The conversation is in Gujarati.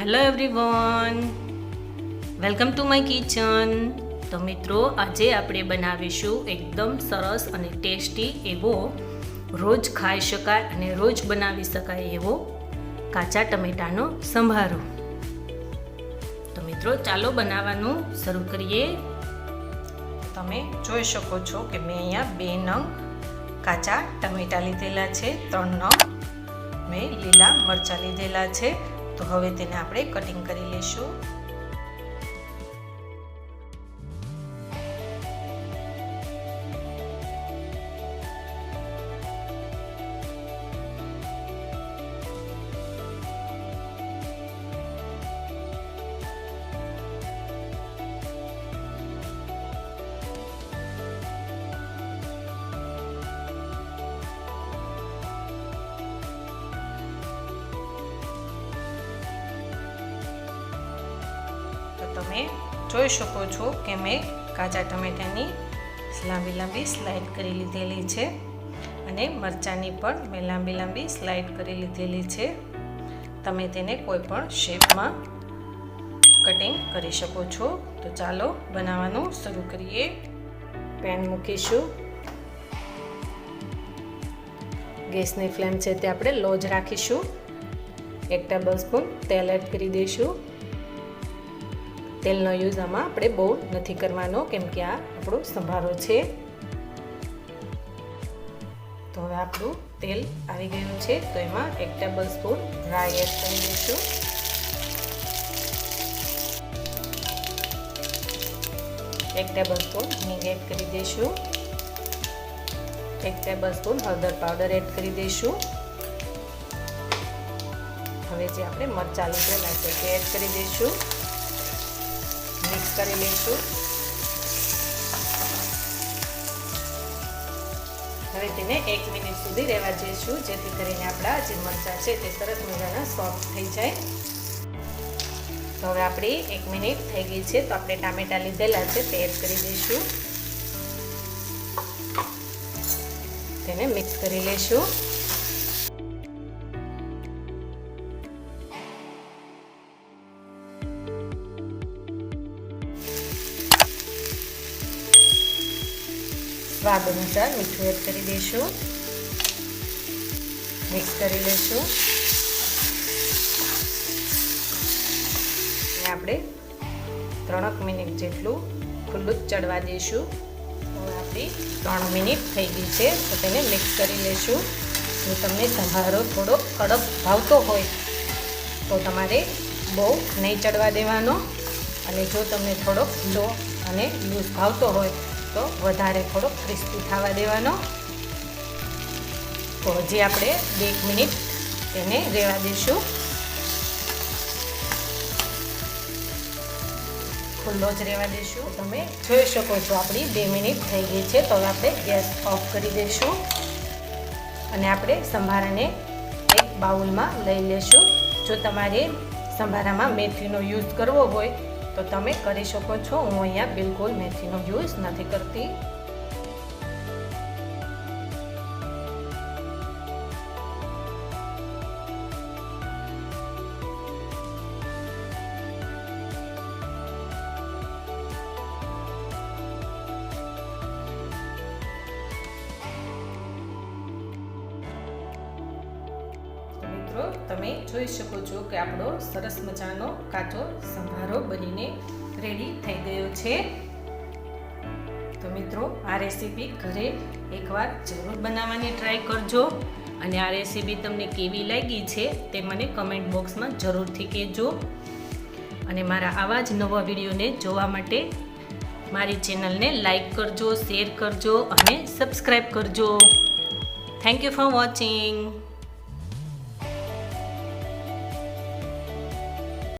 Hello everyone welcome to my kitchen તો મિત્રો, આજે આપણે બનાવીશું એકદમ સરસ અને ટેસ્ટી એવો રોજ ખાઈ શકાય અને રોજ બનાવી શકાય એવો કાચા ટમેટાનો સંભારો. તો મિત્રો, ચાલો બનાવવાનું શરૂ કરીએ. તમે જોઈ શકો છો કે મેં અહીંયા બે નંગ કાચા ટમેટા લીધેલા છે, ત્રણ નંગ મેં લીલા મરચાં લીધેલા છે. તો હવે તેને આપણે કટિંગ કરી લઈશું. જોઈ શકો છો કે મેં કાચા ટમેટાની લાંબી લાંબી સ્લાઇડ કરી લીધેલી છે અને મરચાંની પણ મેં લાંબી લાંબી સ્લાઇડ કરી લીધેલી છે. તમે તેને કોઈ પણ શેપમાં કટિંગ કરી શકો છો. તો ચાલો બનાવવાનું શરૂ કરીએ. પેન મૂકીશું. ગેસની ફ્લેમ છે તે આપણે લો જ રાખીશું. એક ટેબલ સ્પૂન તેલ એડ કરી દઈશું. તેલનો યુઝ આમાં આપણે બહુ નથી કરવાનો, કેમ કે આ આપણો સંભારો છે. તો હવે આપણું તેલ આવી ગયું છે, તો એમાં એક ટેબલ સ્પૂન રાઈ એડ કરી દઈશું. એક ટેબલ સ્પૂન હિંગ એડ કરી દઈશું. એક ટેબલ સ્પૂન હળદર પાવડર એડ કરી દઈશું. હવે જે આપણે મરચાં લીધેલા છે તે એડ કરી દઈશું. મિક્સ કરી લઈશું. હવે તેને એક મિનિટ સુધી રહેવા જઈશું જેથી કરીને આપણા જે મરચાં છે તે સરસ મજાના સોફ્ટ થઈ જાય. તો હવે આપણી એક મિનિટ થઈ ગઈ છે, તો આપણે ટામેટા લીધેલા છે, તે એડ કરી દઈશું. તેને મિક્સ કરી લઈશું. સ્વાદ અનુસાર મીઠું એડ કરી દઈશું. મિક્સ કરી લઈશું. આપણે ત્રણક મિનિટ જેટલું ખુલ્લું જ ચડવા દઈશું. આપણી ત્રણ મિનિટ થઈ ગઈ છે, તો તેને મિક્સ કરી લઈશું. જો તમને સંભારો થોડો કડક ભાવતો હોય, તો તમારે બહુ નહીં ચડવા દેવાનો. અને જો તમને થોડોક લો અને લૂઝ ભાવતો હોય તો વધારે થોડો ક્રિસ્પી થવા દેવાનો. તો હજી આપણે બે મિનિટ એને રહેવા દઈશું. ખુલ્લો જ રહેવા દઈશું. તમે જોઈ શકો છો આપણી બે મિનિટ થઈ ગઈ છે. તો આપણે ગેસ ઓફ કરી દઈશું. અને આપણે સંભારાને એક બાઉલમાં લઈ લેશું. જો તમારે સંભારામાં મેથીનો યુઝ કરવો હોય તો તમે કરી શકો છો. હું અહીંયા બિલકુલ મેથીનો યુઝ નથી કરતી. મિત્રો, તમે જોઈ શકો છો કે આપણો સરસ મજાનો કાચો સંભારો બનીને રેડી થઈ ગયો છે. તો મિત્રો, આ રેસીપી ઘરે એકવાર જરૂર બનાવવાની ટ્રાય કરજો અને આ રેસીપી તમને કેવી લાગી છે તે મને કમેન્ટ બોક્સમાં જરૂરથી કહેજો. અને મારા આવા જ નવા વિડીયોને જોવા માટે મારી ચેનલને લાઈક કરજો શેર કરજો અને સબસ્ક્રાઈબ કરજો. Thank you for watching